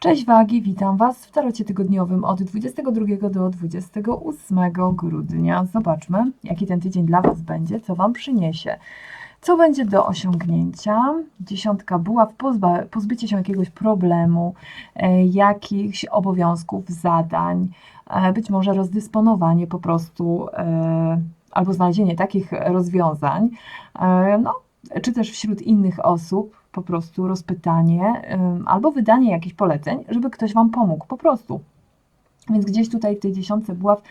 Cześć Wagi, witam Was w tarocie tygodniowym od 22 do 28 grudnia. Zobaczmy, jaki ten tydzień dla Was będzie, co Wam przyniesie. Co będzie do osiągnięcia? Dziesiątka buław, pozba- pozbycie się jakiegoś problemu, e, jakichś obowiązków, zadań, e, być może rozdysponowanie po prostu, e, albo znalezienie takich rozwiązań, e, no, czy też wśród innych osób, po prostu rozpytanie, albo wydanie jakichś poleceń, żeby ktoś Wam pomógł, po prostu. Więc gdzieś tutaj w tej dziesiątce buław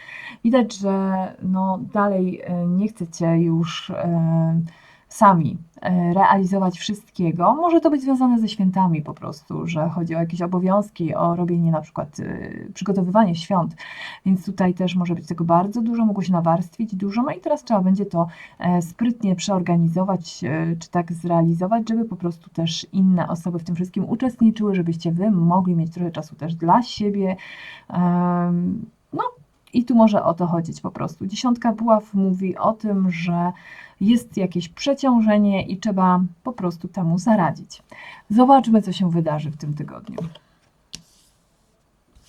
widać, że no dalej y, nie chcecie już y, sami y, realizować wszystkiego. Może to być związane ze świętami po prostu, że chodzi o jakieś obowiązki, o robienie na przykład y, przygotowywanie świąt, więc tutaj też może być tego bardzo dużo, mogło się nawarstwić dużo, no i teraz trzeba będzie to e, sprytnie przeorganizować, e, czy tak zrealizować, żeby po prostu też inne osoby w tym wszystkim uczestniczyły, żebyście Wy mogli mieć trochę czasu też dla siebie. I tu może o to chodzić po prostu. Dziesiątka buław mówi o tym, że jest jakieś przeciążenie i trzeba po prostu temu zaradzić. Zobaczmy, co się wydarzy w tym tygodniu.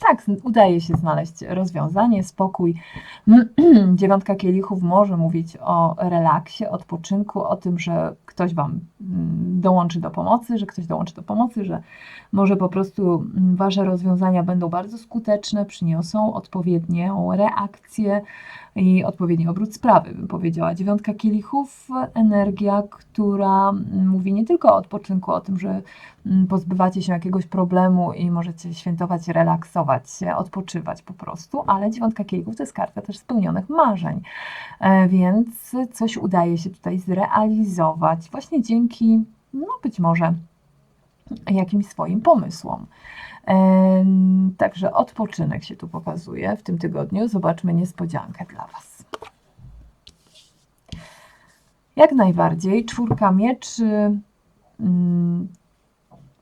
Tak, udaje się znaleźć rozwiązanie, spokój. Dziewiątka kielichów może mówić o relaksie, odpoczynku, o tym, że ktoś Wam mm, dołączy do pomocy, że ktoś dołączy do pomocy, że może po prostu mm, Wasze rozwiązania będą bardzo skuteczne, przyniosą odpowiednią reakcję i odpowiedni obrót sprawy, bym powiedziała. Dziewiątka kielichów, energia, która mówi nie tylko o odpoczynku, o tym, że mm, pozbywacie się jakiegoś problemu i możecie świętować, relaksować się, odpoczywać po prostu, ale dziewiątka kielichów to jest karta też spełnionych marzeń, E, więc coś udaje się tutaj zrealizować właśnie dzięki, no być może jakimś swoim pomysłom. Także odpoczynek się tu pokazuje w tym tygodniu. Zobaczmy niespodziankę dla Was. Jak najbardziej. Czwórka mieczy.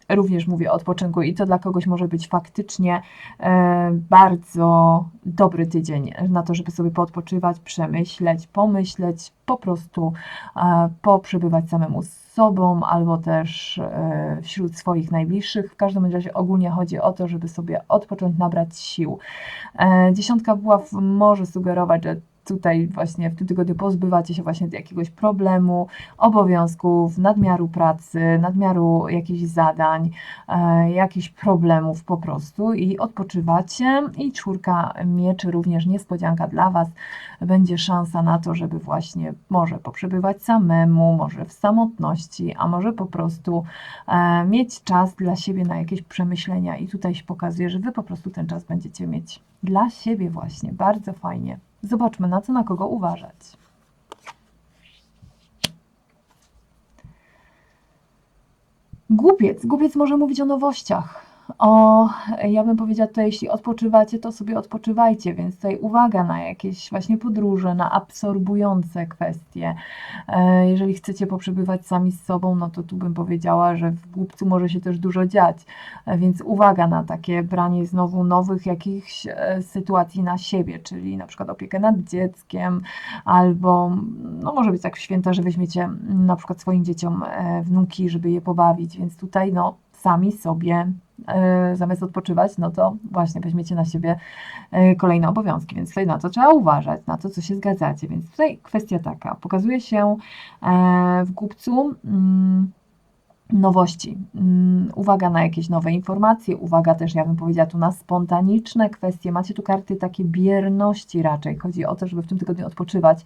Również mówię o odpoczynku i to dla kogoś może być faktycznie e, bardzo dobry tydzień na to, żeby sobie poodpoczywać, przemyśleć, pomyśleć, po prostu e, poprzebywać samemu z sobą albo też e, wśród swoich najbliższych. W każdym razie ogólnie chodzi o to, żeby sobie odpocząć, nabrać sił. Dziesiątka buław może sugerować, że tutaj właśnie w tym tygodniu pozbywacie się właśnie jakiegoś problemu, obowiązków, nadmiaru pracy, nadmiaru jakichś zadań, e, jakichś problemów po prostu i odpoczywacie. I czwórka mieczy również niespodzianka dla Was. Będzie szansa na to, żeby właśnie może poprzebywać samemu, może w samotności, a może po prostu e, mieć czas dla siebie na jakieś przemyślenia. I tutaj się pokazuje, że Wy po prostu ten czas będziecie mieć dla siebie właśnie. Bardzo fajnie. Zobaczmy, na co na kogo uważać. Głupiec. Głupiec może mówić o nowościach. O, ja bym powiedziała tutaj, jeśli odpoczywacie, to sobie odpoczywajcie, więc tutaj uwaga na jakieś właśnie podróże, na absorbujące kwestie. E, Jeżeli chcecie poprzebywać sami z sobą, no to tu bym powiedziała, że w głupcu może się też dużo dziać, E, więc uwaga na takie branie znowu nowych jakichś e, sytuacji na siebie, czyli na przykład opiekę nad dzieckiem, albo no może być tak w święta, że weźmiecie na przykład swoim dzieciom wnuki, żeby je pobawić, więc tutaj no sami sobie zamiast odpoczywać, no to właśnie weźmiecie na siebie e, kolejne obowiązki, więc tutaj na to trzeba uważać, na to, co się zgadzacie. Więc tutaj kwestia taka, pokazuje się e, w głupcu mm, nowości. Mm, Uwaga na jakieś nowe informacje, uwaga też, ja bym powiedziała tu na spontaniczne kwestie. Macie tu karty takie bierności raczej. Chodzi o to, żeby w tym tygodniu odpoczywać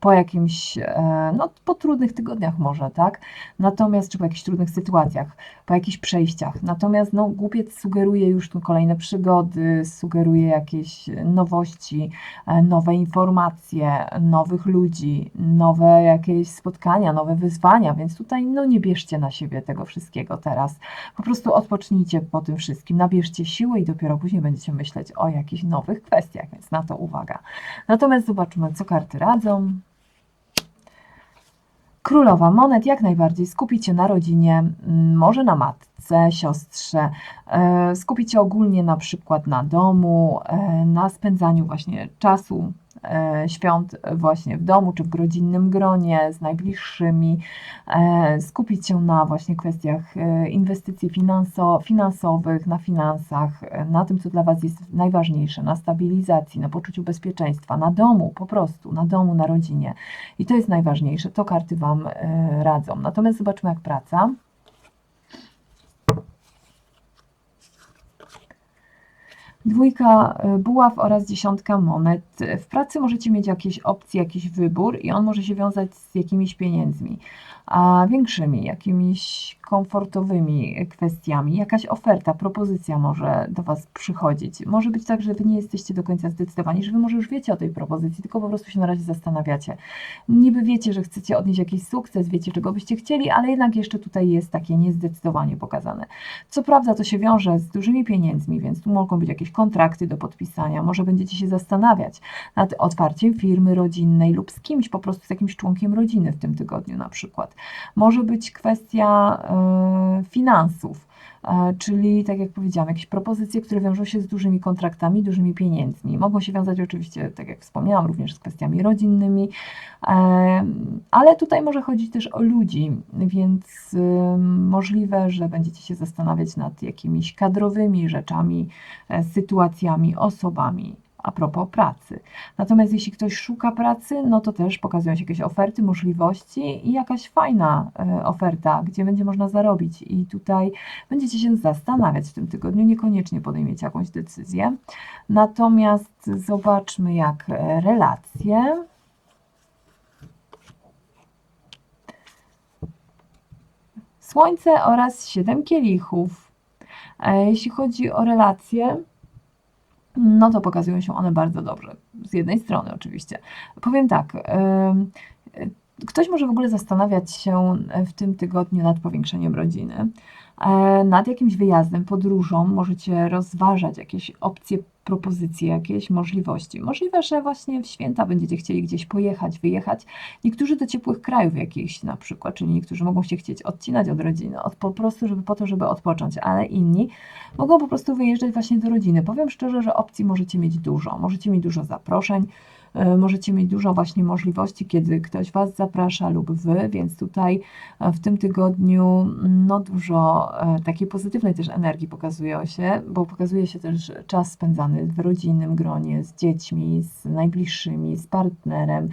po jakimś, e, no po trudnych tygodniach może, tak? Natomiast, czy po jakichś trudnych sytuacjach, po jakichś przejściach. Natomiast, no, głupiec sugeruje już tu kolejne przygody, sugeruje jakieś nowości, e, nowe informacje, nowych ludzi, nowe jakieś spotkania, nowe wyzwania, więc tutaj, no, nie bierzcie na siebie tego wszystkiego teraz. Po prostu odpocznijcie po tym wszystkim, nabierzcie siły i dopiero później będziecie myśleć o jakichś nowych kwestiach, więc na to uwaga. Natomiast zobaczmy, co karty radzą. Królowa monet jak najbardziej skupić się na rodzinie, mm, może na matce, siostrze, e, skupić się ogólnie na przykład na domu, e, na spędzaniu właśnie czasu świąt właśnie w domu czy w rodzinnym gronie z najbliższymi, e, skupić się na właśnie kwestiach e, inwestycji finanso, finansowych, na finansach, e, na tym, co dla Was jest najważniejsze, na stabilizacji, na poczuciu bezpieczeństwa, na domu po prostu, na domu, na rodzinie. I to jest najważniejsze, to karty Wam e, radzą. Natomiast zobaczmy, jak praca. Dwójka y, buław oraz dziesiątka monet. W pracy możecie mieć jakieś opcje, jakiś wybór i on może się wiązać z jakimiś pieniędzmi, a większymi, jakimiś komfortowymi kwestiami. Jakaś oferta, propozycja może do Was przychodzić. Może być tak, że Wy nie jesteście do końca zdecydowani, że Wy może już wiecie o tej propozycji, tylko po prostu się na razie zastanawiacie. Niby wiecie, że chcecie odnieść jakiś sukces, wiecie, czego byście chcieli, ale jednak jeszcze tutaj jest takie niezdecydowanie pokazane. Co prawda to się wiąże z dużymi pieniędzmi, więc tu mogą być jakieś kontrakty do podpisania, może będziecie się zastanawiać nad otwarciem firmy rodzinnej lub z kimś, po prostu z jakimś członkiem rodziny w tym tygodniu na przykład. Może być kwestia e, finansów, e, czyli tak jak powiedziałam, jakieś propozycje, które wiążą się z dużymi kontraktami, dużymi pieniędzmi. Mogą się wiązać oczywiście, tak jak wspomniałam, również z kwestiami rodzinnymi, e, ale tutaj może chodzić też o ludzi, więc e, możliwe, że będziecie się zastanawiać nad jakimiś kadrowymi rzeczami, e, sytuacjami, osobami. A propos pracy. Natomiast jeśli ktoś szuka pracy, no to też pokazują się jakieś oferty, możliwości i jakaś fajna e, oferta, gdzie będzie można zarobić. I tutaj będziecie się zastanawiać w tym tygodniu, niekoniecznie podejmiecie jakąś decyzję. Natomiast zobaczmy, jak e, relacje. Słońce oraz siedem kielichów. E, Jeśli chodzi o relacje, no to pokazują się one bardzo dobrze. Z jednej strony oczywiście. Powiem tak, y, ktoś może w ogóle zastanawiać się w tym tygodniu nad powiększeniem rodziny, e, nad jakimś wyjazdem, podróżą. Możecie rozważać jakieś opcje, propozycje, jakieś możliwości. Możliwe, że właśnie w święta będziecie chcieli gdzieś pojechać, wyjechać. Niektórzy do ciepłych krajów jakichś na przykład, czyli niektórzy mogą się chcieć odcinać od rodziny, od, po prostu żeby, po to, żeby odpocząć, ale inni mogą po prostu wyjeżdżać właśnie do rodziny. Powiem szczerze, że opcji możecie mieć dużo. Możecie mieć dużo zaproszeń, e, możecie mieć dużo właśnie możliwości, kiedy ktoś Was zaprasza lub Wy, więc tutaj e, w tym tygodniu no dużo e, takiej pozytywnej też energii pokazuje się, bo pokazuje się też czas spędzany w rodzinnym gronie, z dziećmi, z najbliższymi, z partnerem.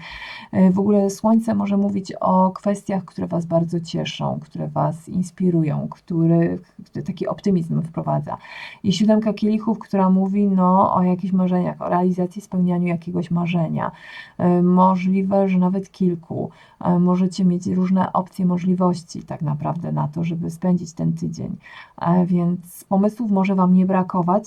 E, W ogóle słońce może mówić o kwestiach, które Was bardzo cieszą, które Was inspirują, który, który taki optymizm wprowadza. I siódemka kielichów, która mówi no, o jakichś marzeniach, o realizacji, spełnianiu jakiegoś marzenia. E, Możliwe, że nawet kilku. E, Możecie mieć różne opcje, możliwości tak naprawdę na to, żeby spędzić ten tydzień. E, Więc pomysłów może Wam nie brakować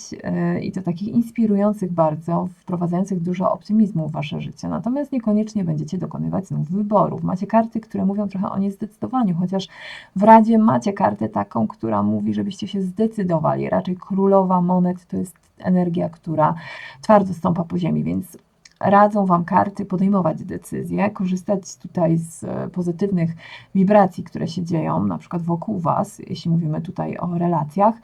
i to takich inspirujących bardzo, wprowadzających dużo optymizmu w Wasze życie. Natomiast niekoniecznie będziecie dokonywać znów wyborów. Macie karty, które mówią trochę o niezdecydowaniu, chociaż w Radzie macie kartę taką, która mówi, żebyście się zdecydowali. Raczej królowa monet to jest energia, która twardo stąpa po ziemi, więc radzą Wam karty podejmować decyzje, korzystać tutaj z e, pozytywnych wibracji, które się dzieją, na przykład wokół Was, jeśli mówimy tutaj o relacjach,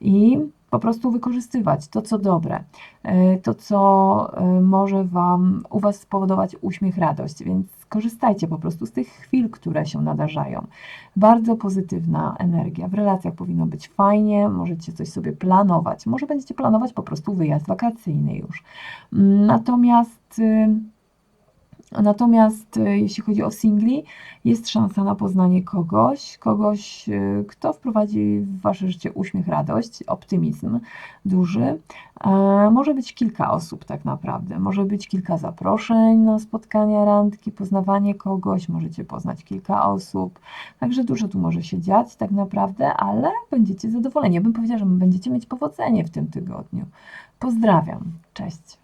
i po prostu wykorzystywać to, co dobre, e, to, co e, może Wam u Was spowodować uśmiech, radość, więc korzystajcie po prostu z tych chwil, które się nadarzają. Bardzo pozytywna energia. W relacjach powinno być fajnie, możecie coś sobie planować. Może będziecie planować po prostu wyjazd wakacyjny już. Natomiast y, Natomiast y, jeśli chodzi o singli, jest szansa na poznanie kogoś, kogoś, y, kto wprowadzi w Wasze życie uśmiech, radość, optymizm duży. E, Może być kilka osób tak naprawdę, może być kilka zaproszeń na spotkania, randki, poznawanie kogoś, możecie poznać kilka osób, także dużo tu może się dziać tak naprawdę, ale będziecie zadowoleni. Ja bym powiedziała, że będziecie mieć powodzenie w tym tygodniu. Pozdrawiam, cześć.